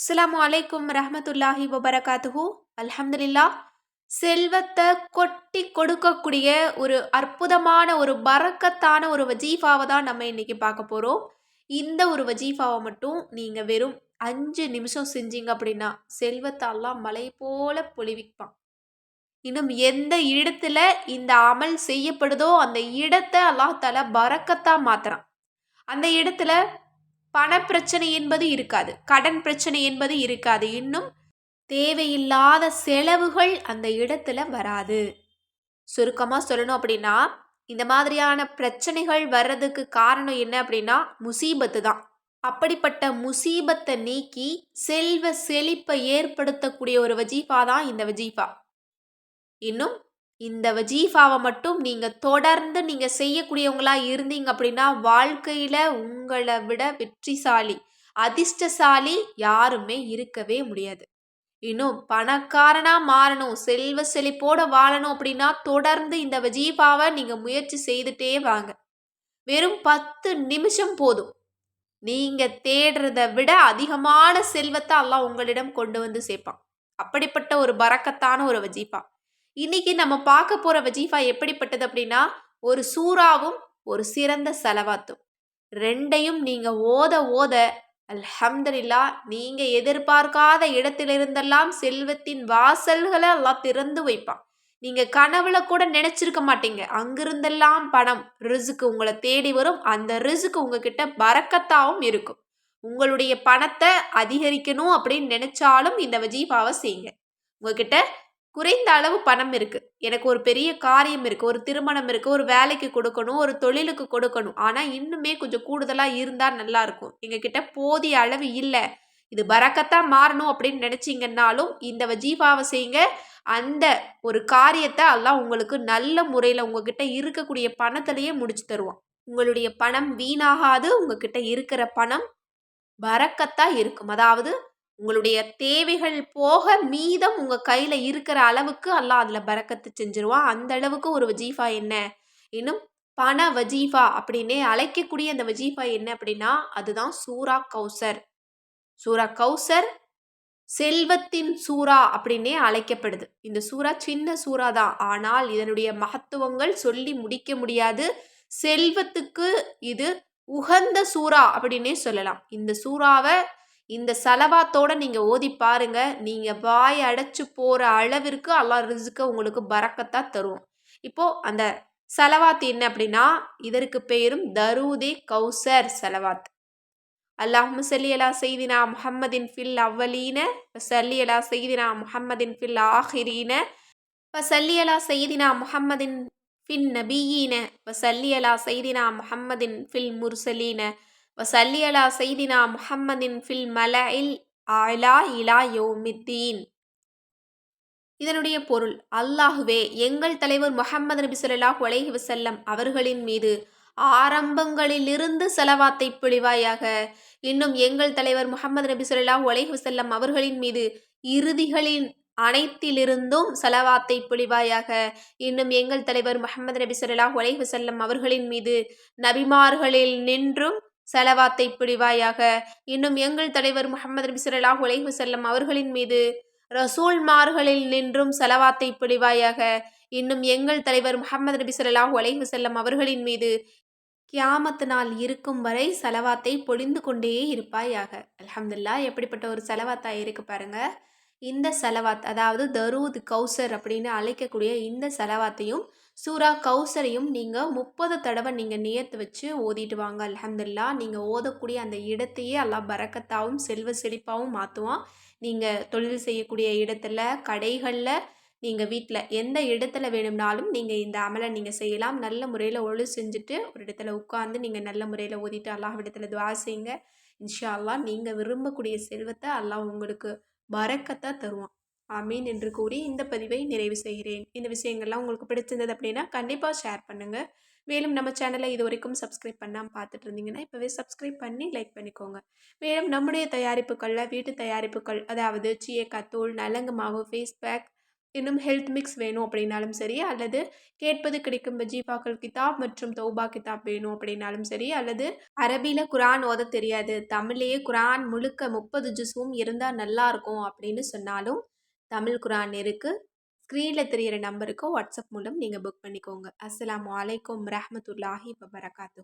அஸ்லாம் அலைக்கும் ரஹமத்துல்லாஹி வபரகாத்துஹூ. அல்ஹம்துலில்லா செல்வத்தை கொட்டி கொடுக்கக்கூடிய ஒரு அற்புதமான ஒரு பறக்கத்தான ஒரு வஜீஃபாவை தான் நம்ம இன்னைக்கு பார்க்க போகிறோம் இந்த ஒரு வஜீஃபாவை மட்டும் நீங்கள் வெறும் அஞ்சு நிமிஷம் செஞ்சீங்க அப்படின்னா செல்வத்தை எல்லாம் மலை போல பொழிவிப்பான். இன்னும் எந்த இடத்துல இந்த அமல் செய்யப்படுதோ அந்த இடத்தை அல்லாஹ் தலை பரக்கத்தா மாத்துறான். அந்த இடத்துல பணப்பிரச்சனை என்பது இருக்காது. கடன் பிரச்சனை என்பது இருக்காது. இன்னும் தேவையில்லாத செலவுகள் அந்த இடத்துல வராது. சுருக்கமாக சொல்லணும் அப்படின்னா இந்த மாதிரியான பிரச்சனைகள் வர்றதுக்கு காரணம் என்ன அப்படின்னா முசீபத்து தான். அப்படிப்பட்ட முசீபத்தை நீக்கி செல்வ செழிப்பை ஏற்படுத்தக்கூடிய ஒரு வஜீஃபா தான் இந்த வஜீஃபா. இன்னும் இந்த வஜீஃபாவை மட்டும் நீங்கள் தொடர்ந்து நீங்கள் செய்யக்கூடியவங்களா இருந்தீங்க அப்படின்னா வாழ்க்கையில் உங்களை விட வெற்றிசாலி அதிர்ஷ்டசாலி யாருமே இருக்கவே முடியாது. இன்னும் பணக்காரனா மாறணும் செல்வ செழிப்போட வாழணும் அப்படின்னா தொடர்ந்து இந்த வஜீஃபாவை நீங்கள் முயற்சி செய்துட்டே வாங்க. வெறும் பத்து நிமிஷம் போதும். நீங்க தேடுறத விட அதிகமான செல்வத்தை எல்லாம் உங்களிடம் கொண்டு வந்து சேர்ப்பான். அப்படிப்பட்ட ஒரு பறக்கத்தான ஒரு வஜீஃபா. இன்னைக்கு நம்ம பார்க்க போற வஜீஃபா எப்படிப்பட்டது அப்படின்னா ஒரு சூறாவும் ஒரு சிறந்த செலவாத்தும். ரெண்டையும் நீங்க ஓத ஓத அல்ஹம்துலில்லா நீங்க எதிர்பார்க்காத இடத்திலிருந்தெல்லாம் செல்வத்தின் வாசல்களை எல்லாம் திறந்து வைப்பான். நீங்க கனவுல கூட நினைச்சிருக்க மாட்டீங்க. அங்கிருந்தெல்லாம் பணம் ரிசுக்கு உங்களை தேடி வரும். அந்த ரிசுக்கு உங்ககிட்ட பறக்கத்தாவும் இருக்கும். உங்களுடைய பணத்தை அதிகரிக்கணும் அப்படின்னு நினைச்சாலும் இந்த வஜீஃபாவை செய்யுங்க. உங்ககிட்ட குறைந்த அளவு பணம் இருக்கு. எனக்கு ஒரு பெரிய காரியம் இருக்கு ஒரு திருமணம் இருக்கு ஒரு வேலைக்கு கொடுக்கணும் ஒரு தொழிலுக்கு கொடுக்கணும். ஆனா இன்னுமே கொஞ்சம் கூடுதலா இருந்தா நல்லா இருக்கும். எங்ககிட்ட போதிய அளவு இல்லை. இது பறக்கத்தான் மாறணும் அப்படின்னு நினைச்சீங்கன்னாலும் இந்த வஜீஃபாவை செய்யுங்க. அந்த ஒரு காரியத்தை எல்லாம் உங்களுக்கு நல்ல முறையில் உங்ககிட்ட இருக்கக்கூடிய பணத்திலேயே முடிச்சு தருவான். உங்களுடைய பணம் வீணாகாது உங்ககிட்ட இருக்கிற பணம் பறக்கத்தா இருக்கும். அதாவது உங்களுடைய தேவைகள் போக மீதம் உங்கள் கையில் இருக்கிற அளவுக்கு எல்லாம் அதில் பறக்கத்து செஞ்சிருவான் அந்த அளவுக்கு ஒரு வஜீஃபா என்ன? இன்னும் பண வஜீஃபா அப்படின்னே அழைக்கக்கூடிய அந்த வஜீஃபா என்ன அப்படின்னா அதுதான் சூரா கௌசர். சூரா கௌசர் செல்வத்தின் சூறா அப்படின்னே அழைக்கப்படுது. இந்த சூறா சின்ன சூறா தான். ஆனால் இதனுடைய மகத்துவங்கள் சொல்லி முடிக்க முடியாது. செல்வத்துக்கு இது உகந்த சூறா அப்படின்னே சொல்லலாம். இந்த சூறாவை இந்த செலவாத்தோடு நீங்கள் ஓதி பாருங்க. நீங்கள் வாய் அடைச்சி போகிற அளவிற்கு அல்லாஹ் ரிசுக்க உங்களுக்கு பறக்கத்தா தரும். இப்போது அந்த செலவாத் என்ன அப்படின்னா இதற்கு பெயரும் தருதே கௌசர் செலவாத். அல்லாஹும் சல்லி அலா செய்தினா முஹம்மதின் ஃபில் அவ்வலீன சல்லி அலா செய்தினா முஹம்மதின் ஃபில் ஆஹிரீன சல்லி அலா செய்தினா முஹம்மதின் ஃபின் நபியீன இப்போ அலா செய்தினா முஹம்மதின் ஃபில் முர்சலீன வசல்லி அலா செய்தினா முஹம்மதின் ஃபில் மலஇல் ஆலா இலா யோமித்தீன். இதனுடைய பொருள் அல்லாஹுவே எங்கள் தலைவர் முஹம்மது நபி ஸல்லல்லாஹு அலைஹி வசல்லம் அவர்களின் மீது ஆரம்பங்களிலிருந்து செலவாத்தை பொழிவாயாக இன்னும் எங்கள் தலைவர் முகமது நபி ஸல்லல்லாஹு அலைஹி வசல்லம் அவர்களின் மீது இறுதிகளின் அனைத்திலிருந்தும் செலவாத்தை பொழிவாயாக இன்னும் எங்கள் தலைவர் முகமது நபி ஸல்லல்லாஹு அலைஹி வசல்லம் அவர்களின் மீது நபிமார்களில் நின்றும் செலவாத்தை பிடிவாயாக. இன்னும் எங்கள் தலைவர் முகமது நபி ஸல்லல்லாஹு அலைஹி அவர்களின் மீது ரசூல்மார்களில் நின்றும் செலவாத்தை பிடிவாயாக. இன்னும் எங்கள் தலைவர் முகமது நபி ஸல்லல்லாஹு அலைஹி அவர்களின் மீது கியாமத்து நாள் இருக்கும் வரை செலவாத்தை பொழிந்து கொண்டே இருப்பாயாக. அலமதுல்லா எப்படிப்பட்ட ஒரு செலவாத்தா இருக்கு பாருங்க. இந்த செலவாத் அதாவது தரூத் கௌசர் அப்படின்னு அழைக்கக்கூடிய இந்த செலவாத்தையும் சூரா கௌசரையும் நீங்கள் முப்பது தடவை நீங்கள் நியத்து வச்சு ஓதிட்டு வாங்க. அலமதுல்லா நீங்கள் ஓதக்கூடிய அந்த இடத்தையே எல்லாம் பறக்கத்தாகவும் செல்வ செழிப்பாகவும் மாற்றுவான் நீங்கள் தொழில் செய்யக்கூடிய இடத்துல கடைகளில் நீங்கள் வீட்டில் எந்த இடத்துல வேணும்னாலும் நீங்கள் இந்த அமலை நீங்கள் செய்யலாம். நல்ல முறையில் ஒழு செஞ்சுட்டு ஒரு இடத்துல உட்காந்து நீங்கள் நல்ல முறையில் ஓதிட்டு அல்லாஹ் இடத்துல துவா செய்யுங்க. இன்ஷா அல்லாஹ் நீங்கள் விரும்பக்கூடிய செல்வத்தை அல்லாஹ் உங்களுக்கு பறக்கத்தான் தருவான். ஆமீன் என்று கூறி இந்த பதிவை நிறைவு செய்கிறேன். இந்த விஷயங்கள்லாம் உங்களுக்கு பிடிச்சிருந்தது அப்படின்னா கண்டிப்பாக ஷேர் பண்ணுங்கள் மேலும் நம்ம சேனலை இது வரைக்கும் சப்ஸ்கிரைப் பண்ணாமல் பார்த்துட்டு இருந்தீங்கன்னா இப்போவே சப்ஸ்கிரைப் பண்ணி லைக் பண்ணிக்கோங்க. மேலும் நம்முடைய தயாரிப்புகளில் வீட்டு தயாரிப்புகள் அதாவது சீயக்காத்தூள் நலங்கு மாவு ஃபேஸ் பேக் இன்னும் ஹெல்த் மிக்ஸ் வேணும் அப்படின்னாலும் சரி அல்லது கேட்பது கிடைக்கும் ஜீஃபாக்கள் கிதாப் மற்றும் தௌபா கிதாப் வேணும் அப்படின்னாலும் சரி அல்லது அரபியில் குரான் ஓத தெரியாது தமிழ்லேயே குரான் முழுக்க முப்பது ஜுஸும் இருந்தால் நல்லாயிருக்கும் அப்படின்னு சொன்னாலும் தமிழ் குரான் இருக்குது ஸ்க்ரீனில் தெரிகிற நம்பருக்கு வாட்ஸ்அப் மூலம் நீங்கள் புக் பண்ணிக்கோங்க. அஸ்லாம் வலைக்கம் ரஹமத்துல்லாஹி வபரகாத்து